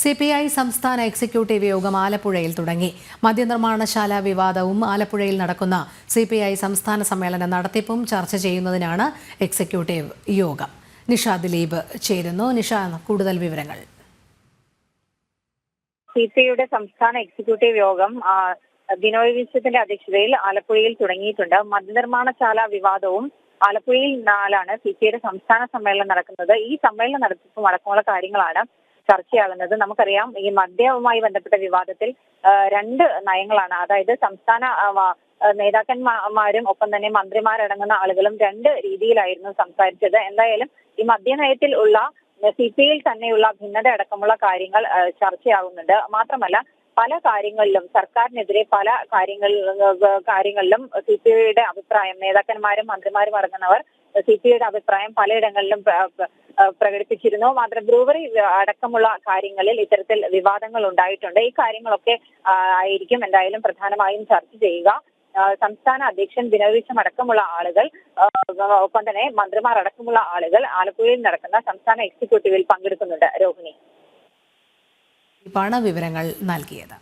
C P I സംസ്ഥാന executive യോഗം ആലപ്പുഴയിൽ തുടങ്ങി. മദ്യനിർമ്മാണശാല വിവാദവും ആലപ്പുഴയിൽ നടക്കുന്ന സി പി ഐ സംസ്ഥാന സമ്മേളന നടത്തിപ്പും ചർച്ച ചെയ്യുന്നതിനാണ് എക്സിക്യൂട്ടീവ് യോഗം. നിഷ ദിലീപ് ചേരുന്നു. നിഷ കൂടുതൽ വിവരങ്ങൾ. സി പി ഐയുടെ സംസ്ഥാന എക്സിക്യൂട്ടീവ് യോഗം ബിനോയ് വിശ്വത്തിന്റെ അധ്യക്ഷതയിൽ ആലപ്പുഴയിൽ തുടങ്ങിയിട്ടുണ്ട്. മദ്യനിർമ്മാണശാല വിവാദവും ആലപ്പുഴയിൽ നാലാണ് സി പി ഐയുടെ സംസ്ഥാന സമ്മേളനം നടക്കുന്നത്. ഈ സമ്മേളന നടത്തിപ്പും അടക്കമുള്ള കാര്യങ്ങളാണ് ചർച്ചയാകുന്നത്. നമുക്കറിയാം ഈ മദ്യവുമായി ബന്ധപ്പെട്ട വിവാദത്തിൽ രണ്ട് നയങ്ങളാണ്. അതായത് സംസ്ഥാന നേതാക്കന്മാരും ഒപ്പം തന്നെ മന്ത്രിമാരടങ്ങുന്ന ആളുകളും രണ്ട് രീതിയിലായിരുന്നു സംസാരിച്ചത്. എന്തായാലും ഈ മദ്യനയത്തിൽ ഉള്ള സി പി ഐയിൽ തന്നെയുള്ള ഭിന്നത അടക്കമുള്ള കാര്യങ്ങൾ ചർച്ചയാവുന്നുണ്ട്. മാത്രമല്ല പല കാര്യങ്ങളിലും സർക്കാരിനെതിരെ പല കാര്യങ്ങളിലും കാര്യങ്ങളിലും സി പി ഐയുടെ അഭിപ്രായം നേതാക്കന്മാരും മന്ത്രിമാരും അടങ്ങുന്നവർ സി പി ഐയുടെ അഭിപ്രായം പലയിടങ്ങളിലും പ്രകടിപ്പിച്ചിരുന്നു. മാത്രം ബ്രൂവറി അടക്കമുള്ള കാര്യങ്ങളിൽ ഇത്തരത്തിൽ വിവാദങ്ങൾ ഉണ്ടായിട്ടുണ്ട്. ഈ കാര്യങ്ങളൊക്കെ ആയിരിക്കും എന്തായാലും പ്രധാനമായും ചർച്ച ചെയ്യുക. സംസ്ഥാന അധ്യക്ഷൻ ദിനവീശം അടക്കമുള്ള ആളുകൾ ഒപ്പം തന്നെ മന്ത്രിമാർ അടക്കമുള്ള ആളുകൾ ആലപ്പുഴയിൽ നടക്കുന്ന സംസ്ഥാന എക്സിക്യൂട്ടീവിൽ പങ്കെടുക്കുന്നുണ്ട്. രോഹിണി. പണവിവരങ്ങൾ നൽകിയത്.